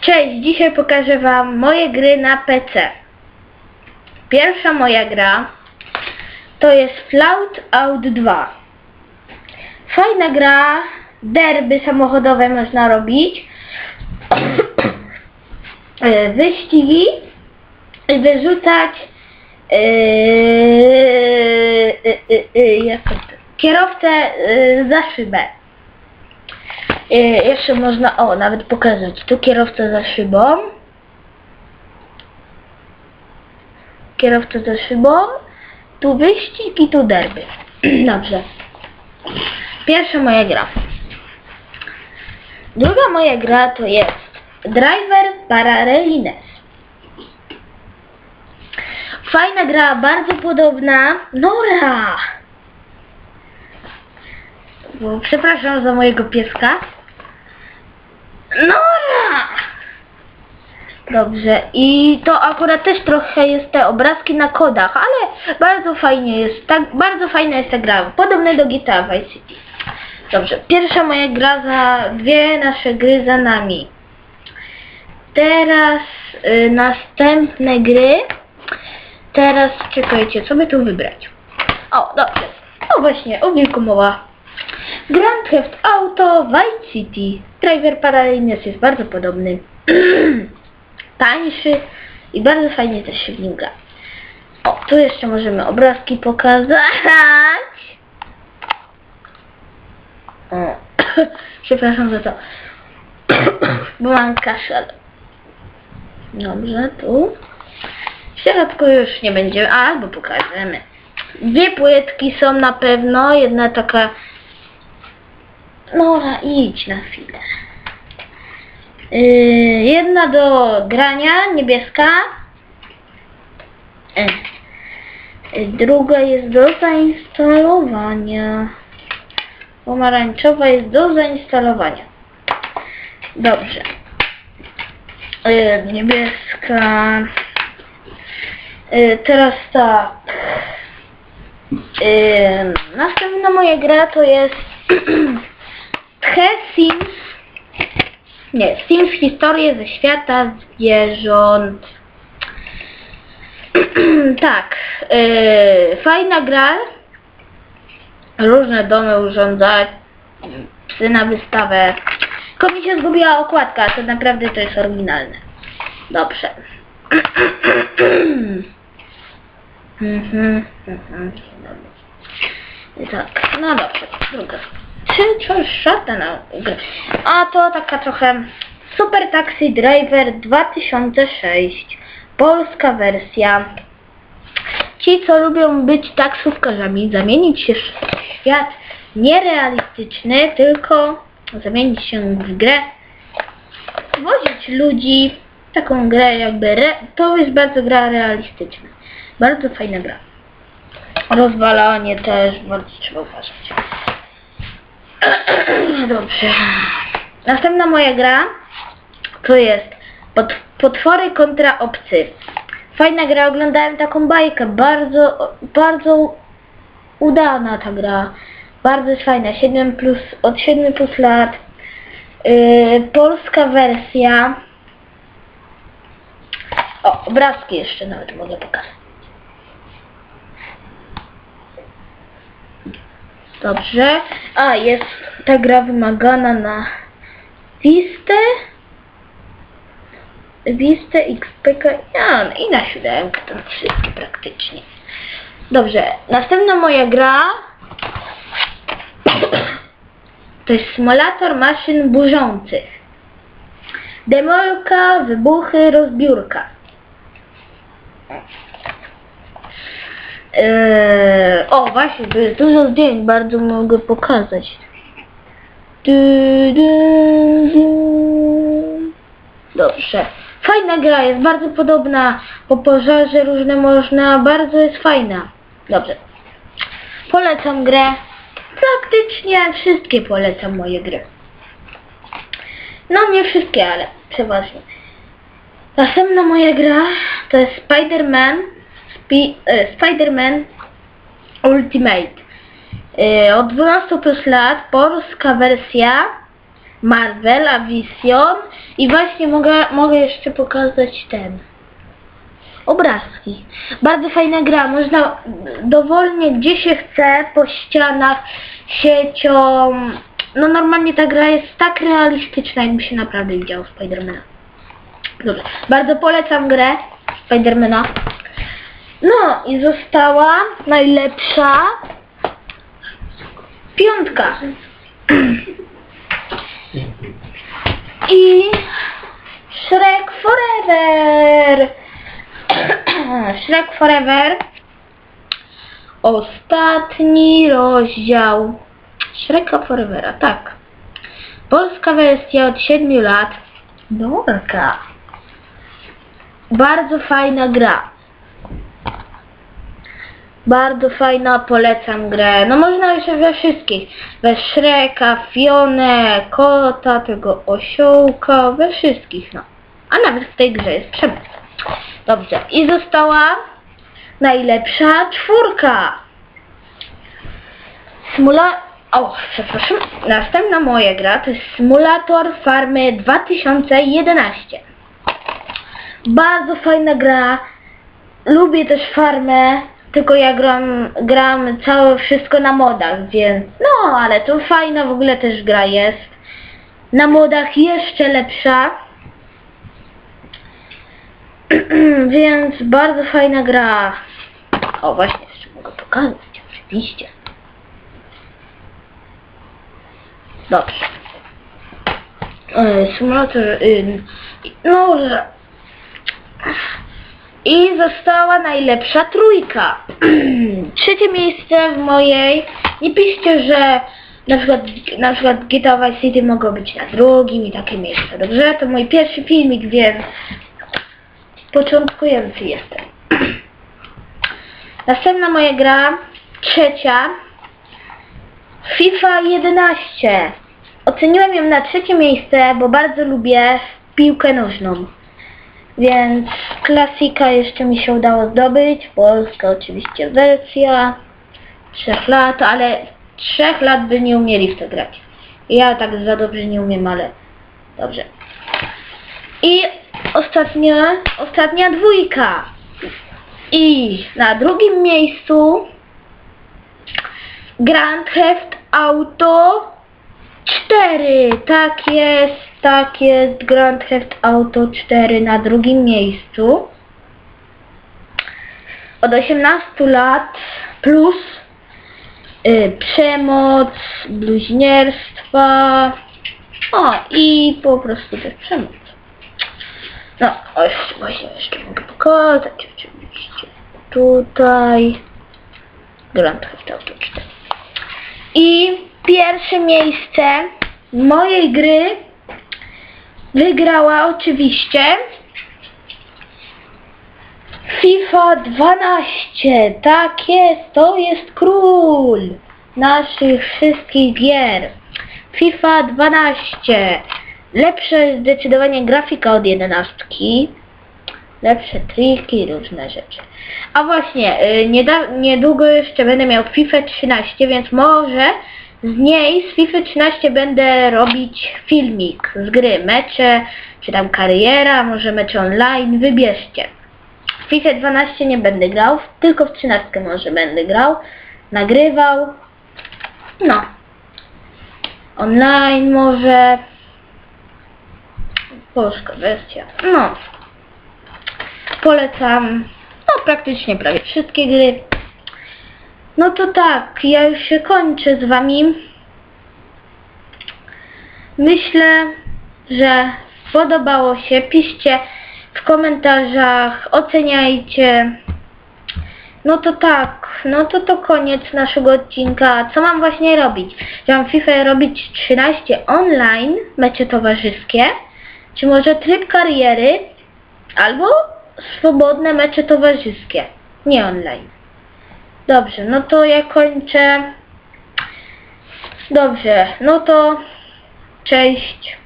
Cześć, dzisiaj pokażę Wam moje gry na PC. Pierwsza moja gra to jest Flout Out 2. Fajna gra, derby samochodowe można robić, e, wyścigi i wyrzucać e, e, e, e, jak to, kierowcę e, za szybę. E, jeszcze można, o, nawet pokazać. Tu kierowca za szybą. Kierowca za szybą. Tu wyścig i tu derby. Dobrze. Pierwsza moja gra. Druga moja gra to jest Driver Parallelines. Fajna gra, bardzo podobna. Nora! Przepraszam za mojego pieska. Nora! Dobrze, i to akurat też trochę jest te obrazki na kodach, ale bardzo fajnie jest, tak, bardzo fajna jest ta gra, podobne do GTA Vice City. Dobrze, pierwsza moja gra za dwie nasze gry za nami. Teraz y, następne gry. Teraz czekajcie, co by tu wybrać? O, dobrze. O właśnie, o wilku mowa. Grand Theft Auto Vice City. Driver Parallelines jest bardzo podobny. Tańszy i bardzo fajnie też się w nim gra. O, tu jeszcze możemy obrazki pokazać. Przepraszam za to. Bo mam kaszel. Dobrze, tu. W środku już nie będziemy, albo pokażemy. Dwie płytki są na pewno, jedna taka... Nora, idź na chwilę. Yy, jedna do grania, niebieska. E. Yy, Druga jest do zainstalowania. Pomarańczowa jest do zainstalowania. Dobrze. Yy, niebieska. Teraz tak. Następna moja gra to jest The Sims. Nie, Sims historię ze świata zwierząt. tak, yy, fajna gra. Różne domy urządzać. Psy na wystawę. Tylko mi się zgubiła okładka, to naprawdę to jest oryginalne. Dobrze. Mhm, mhm. I tak, no dobrze, druga. Czy coś szata na grę? A to taka trochę Super Taxi Driver 2006. Polska wersja. Ci, co lubią być taksówkarzami, zamienić się w świat nierealistyczny, tylko zamienić się w grę, wozić ludzi, taką grę jakby, re, to jest bardzo gra realistyczna. Bardzo fajna gra. Rozwalanie też bardzo trzeba uważać. Dobrze. Następna moja gra to jest pot, Potwory kontra obcy. Fajna gra, oglądałem taką bajkę, bardzo, bardzo udana ta gra. Bardzo jest fajna, 7 plus, od 7 plus lat. Yy, polska wersja. O, obrazki jeszcze nawet mogę pokazać. Dobrze. A, jest ta gra wymagana na Vistę. Vistę, XPK ja, i na siódemkę, to wszystkie praktycznie. Dobrze, następna moja gra to jest symulator maszyn burzących. Demolka, wybuchy, rozbiórka. Eee, o, właśnie, tu jest dużo zdjęć, bardzo mogę pokazać. Du, du, du. Dobrze. Fajna gra, jest bardzo podobna. Po pożarze różne można, bardzo jest fajna. Dobrze. Polecam grę. Praktycznie wszystkie polecam moje gry. No nie wszystkie, ale przeważnie. Następna moja gra to jest Spider-Man Spi Spider-Man Ultimate. E, od 12 plus lat, polska wersja Marvel, a Vision i właśnie mogę, mogę jeszcze pokazać ten obrazki. Bardzo fajna gra, można dowolnie gdzie się chce, po ścianach, siecią. No normalnie ta gra jest tak realistyczna, jakby się naprawdę widziało Spidermana. Dobrze, bardzo polecam grę Spidermana. No i została najlepsza piątka. I Shrek Forever. Shrek Forever. Ostatni rozdział. Shreka Forevera, tak. Polska wersja od 7 lat. Dorka. Bardzo fajna gra. Bardzo fajna, polecam grę. No można jeszcze we wszystkich. We Shreka, Fionę, Kota, tego osiołka, we wszystkich, no. A nawet w tej grze jest przemoc. Dobrze. I została najlepsza czwórka. Smula... O, przepraszam. Następna moja gra to jest Simulator Farmy 2011. Bardzo fajna gra. Lubię też farmę, tylko ja gram, gram całe wszystko na modach, więc no, ale to fajna w ogóle też gra jest. Na modach jeszcze lepsza. więc bardzo fajna gra. O, właśnie, jeszcze mogę pokazać, oczywiście. Dobrze. E, Symulator, y, no, że- i została najlepsza trójka. Trzecie miejsce w mojej. Nie piszcie, że na przykład, na przykład GTA Vice City mogło być na drugim i takie miejsce. Dobrze? To mój pierwszy filmik, więc początkujący jestem. Następna moja gra, trzecia, FIFA 11. Oceniłem ją na trzecie miejsce, bo bardzo lubię piłkę nożną. Więc klasika jeszcze mi się udało zdobyć. Polska oczywiście wersja. Trzech lat, ale trzech lat by nie umieli w to grać. Ja tak za dobrze nie umiem, ale dobrze. I ostatnia, ostatnia dwójka. I na drugim miejscu Grand Theft Auto 4. Tak jest, tak jest. Grand Theft Auto 4 na drugim miejscu. Od 18 lat plus y, przemoc, bluźnierstwa. O, i po prostu też przemoc. No, o, właśnie jeszcze mogę pokazać oczywiście. Tutaj Grand Theft Auto 4. I pierwsze miejsce mojej gry wygrała oczywiście FIFA 12. Tak jest, to jest król naszych wszystkich gier. FIFA 12. Lepsze zdecydowanie grafika od 11. Lepsze triki, różne rzeczy. A właśnie, y, niedługo jeszcze będę miał FIFA 13, więc może z niej, z FIFA 13 będę robić filmik z gry, mecze, czy tam kariera, może mecze online, wybierzcie. W FIFA 12 nie będę grał, tylko w 13 może będę grał, nagrywał, no. Online może, polska wersja, no. Polecam, no praktycznie prawie wszystkie gry. No to tak, ja już się kończę z wami. Myślę, że podobało się. Piszcie w komentarzach, oceniajcie. No to tak, no to to koniec naszego odcinka. Co mam właśnie robić? Czy mam FIFA robić 13 online, mecze towarzyskie? Czy może tryb kariery? Albo swobodne mecze towarzyskie, nie online. Dobrze, no to ja kończę. Dobrze, no to cześć.